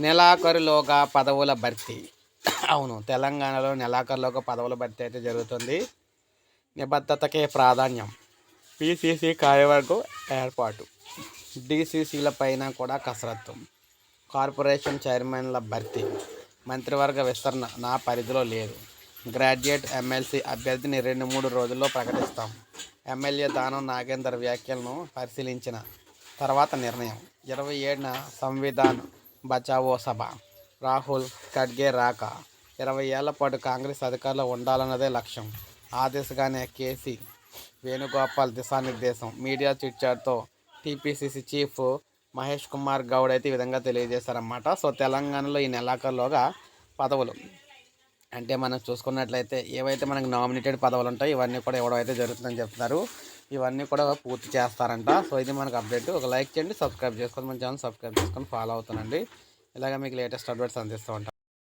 నెలాఖరులోగా పదవుల భర్తీ. అవును తెలంగాణలో నెలాఖరులోగా పదవుల భర్తీ అయితే జరుగుతుంది. నిబద్ధతకే ప్రాధాన్యం. పిసిసి కార్యవర్గం ఏర్పాటు. డిసిసిల పైన కూడా కసరత్తు. కార్పొరేషన్ చైర్మన్ల భర్తీ. మంత్రివర్గ విస్తరణ నా పరిధిలో లేదు. గ్రాడ్యుయేట్ ఎమ్మెల్సీ అభ్యర్థిని రెండు మూడు రోజుల్లో ప్రకటిస్తాం. ఎమ్మెల్యే దానం నాగేందర్ వ్యాఖ్యలను పరిశీలించిన తర్వాత నిర్ణయం. ఇరవై ఏడున సంవిధానం బచావో సభ. రాహుల్ ఖడ్గే రాక. ఇరవై ఏళ్ళ పాటు కాంగ్రెస్ అధికారంలో ఉండాలన్నదే లక్ష్యం. ఆ దిశగానే కేసీ వేణుగోపాల్ దిశానిర్దేశం. మీడియా చిట్చాట్తో టీపీసీసీ చీఫ్ మహేష్ కుమార్ గౌడ్ అయితే ఈ విధంగా తెలియజేశారన్నమాట. సో తెలంగాణలో ఈ నెలాఖరులోగా పదవులు. అంటే మనం చూసుకున్నట్లయితే ఏవైతే మనకు నామినేటెడ్ పదవులు ఉంటాయో ఇవన్నీ కూడా ఇవ్వడం అయితే జరుగుతుందని చెప్తున్నారు. ఇవన్నీ కూడా పూర్తి చేస్తారంట. సో ఇది మనకు అప్డేట్. ఒక లైక్ చేయండి సబ్స్క్రైబ్ చేసుకొని మన ఛానల్ సబ్స్క్రైబ్ చేసుకొని ఫాలో అవుతానండి. ఇలాగ మీకు లేటెస్ట్ అప్డేట్స్ అందిస్తూ ఉంటాం